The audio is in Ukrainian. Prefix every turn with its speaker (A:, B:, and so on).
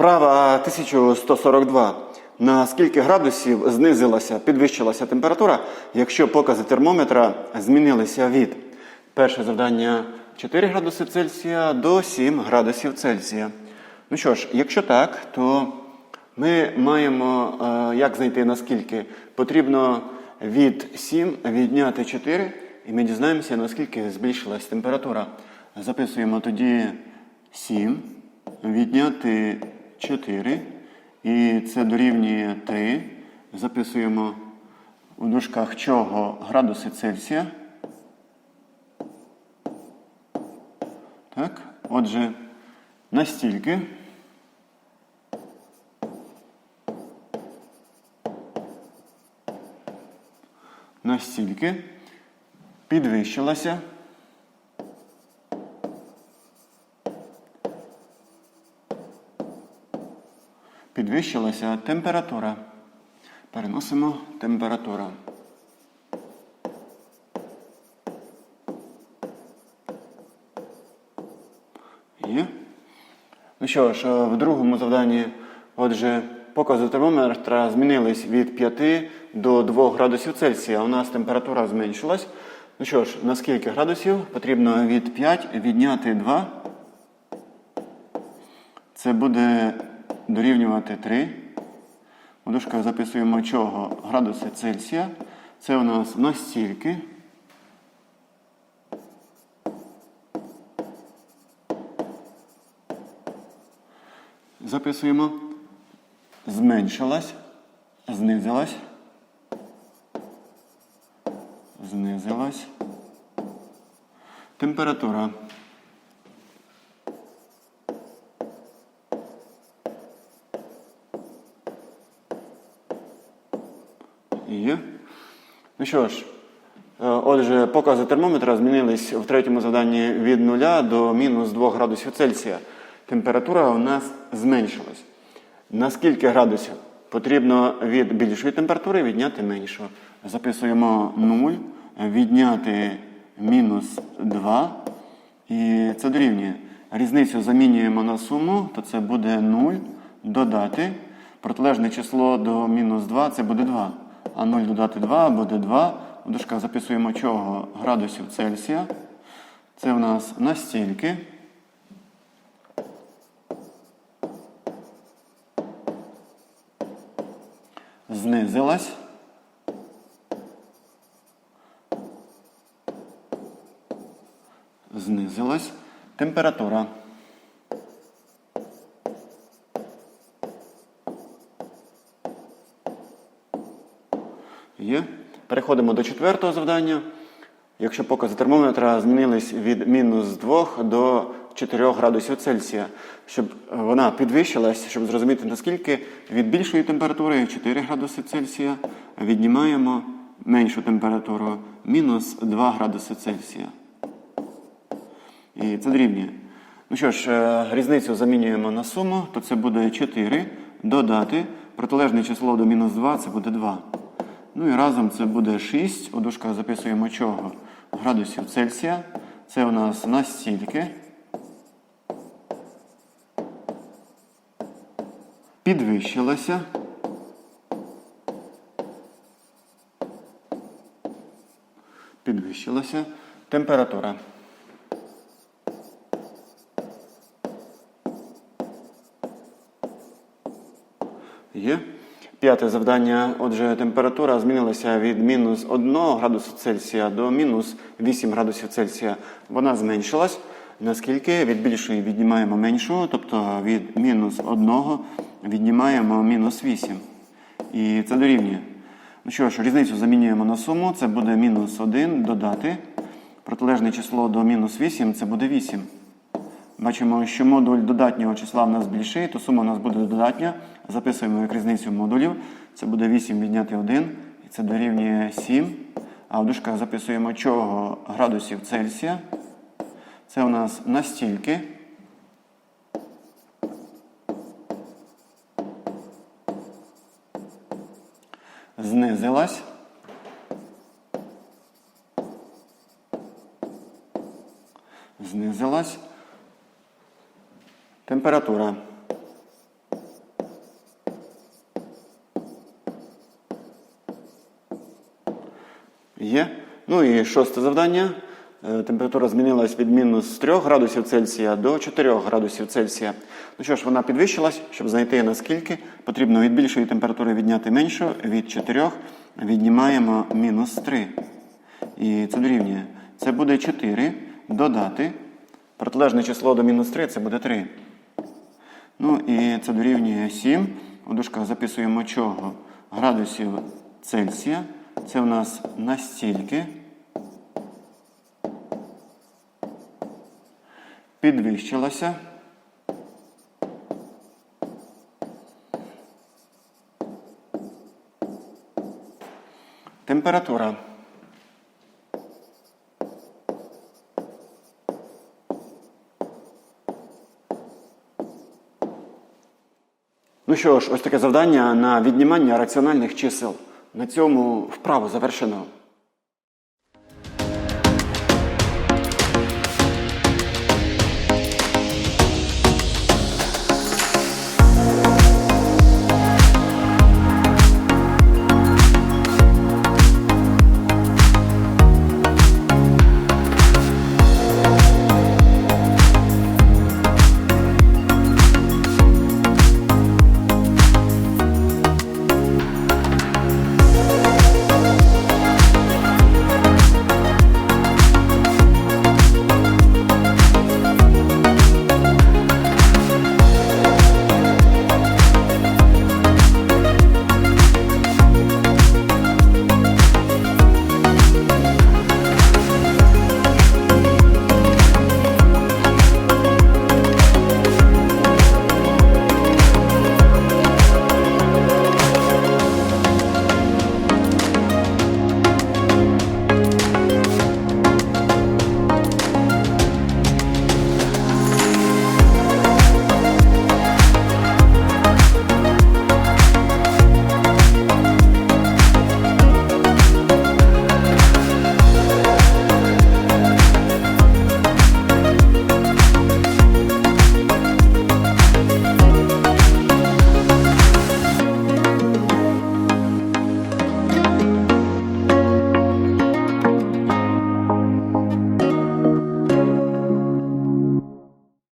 A: Вправа 1142. На скільки градусів знизилася, підвищилася температура, якщо покази термометра змінилися від перше завдання 4 градуси Цельсія до 7 градусів Цельсія. Ну що ж, якщо так, то ми маємо е, як знайти наскільки потрібно від 7 відняти 4, і ми дізнаємося, наскільки збільшилась температура. Записуємо тоді 7, відняти 4, і це дорівнює 3. Записуємо у дужках чого градуси Цельсія. Так, отже, настільки. Настільки підвищилася підвищилася температура. Переносимо температура. Є. Ну що ж, е, в другому завданні, отже, покази термометра змінились від 5 до 2 градусів Цельсія. У нас температура зменшилась. Ну що ж, на скільки градусів потрібно від 5 відняти 2. Це буде дорівнювати 3. У записуємо чого градуси Цельсія. Це у нас настільки. Записуємо. Зменшилась, знизилась, знизилась. Температура. Є. Ну що ж, е, отже, покази термометра змінились в третьому завданні від 0 до мінус 2 градусів Цельсія. Температура у нас зменшилась. На скільки градусів? Потрібно від більшої температури відняти меншу. Записуємо 0, відняти мінус 2. І це дорівнює. Різницю замінюємо на суму, то це буде 0 додати. Протилежне число до мінус 2 це буде 2. А 0 додати 2 буде 2. В дужках записуємо чого градусів Цельсія. Це у нас настільки. Знизилась. Знизилась температура. Є. Переходимо до четвертого завдання. Якщо покази термометра змінились від мінус 2 до 4 градусів Цельсія, щоб вона підвищилась, щоб зрозуміти наскільки від більшої температури 4 градуси Цельсія віднімаємо меншу температуру мінус 2 градуси Цельсія. І це дорівнює. Ну що ж, е, різницю замінюємо на суму, то це буде 4 додати. Протилежне число до мінус 2 це буде 2. Ну і разом це буде 6. У дужках записуємо чого? Градусів Цельсія. Це у нас настільки. Підвищилася. Підвищилася температура. Є. П'яте завдання. Отже, температура змінилася від мінус 1 градусу Цельсія до мінус 8 градусів Цельсія. Вона зменшилась. Наскільки від більшої віднімаємо меншу, тобто від мінус 1 віднімаємо мінус 8. І це дорівнює. Ну що ж, різницю замінюємо на суму. Це буде мінус 1 додати. Протилежне число до мінус 8 це буде 8. Бачимо, що модуль додатнього числа в нас більший, то сума у нас буде додатня. Записуємо як різницю модулів. Це буде 8 відняти 1, і це дорівнює 7. А в дужках записуємо чого градусів Цельсія. Це у нас настільки. Знизилась. Знизилась. Температура. Є. Ну і шосте завдання. Е, температура змінилась від мінус 3 градусів Цельсія до 4 градусів Цельсія. Ну що ж, вона підвищилась, щоб знайти наскільки, потрібно від більшої температури відняти меншу, від 4 віднімаємо мінус 3. І це дорівнює. Це буде 4 додати. Протилежне число до мінус 3 це буде 3. Ну і це дорівнює 7. У дужках записуємо чого? Градусів Цельсія. Це у нас настільки. Підвищилося. Температура. Ну що ж, ось таке завдання на віднімання раціональних чисел. На цьому вправу завершено.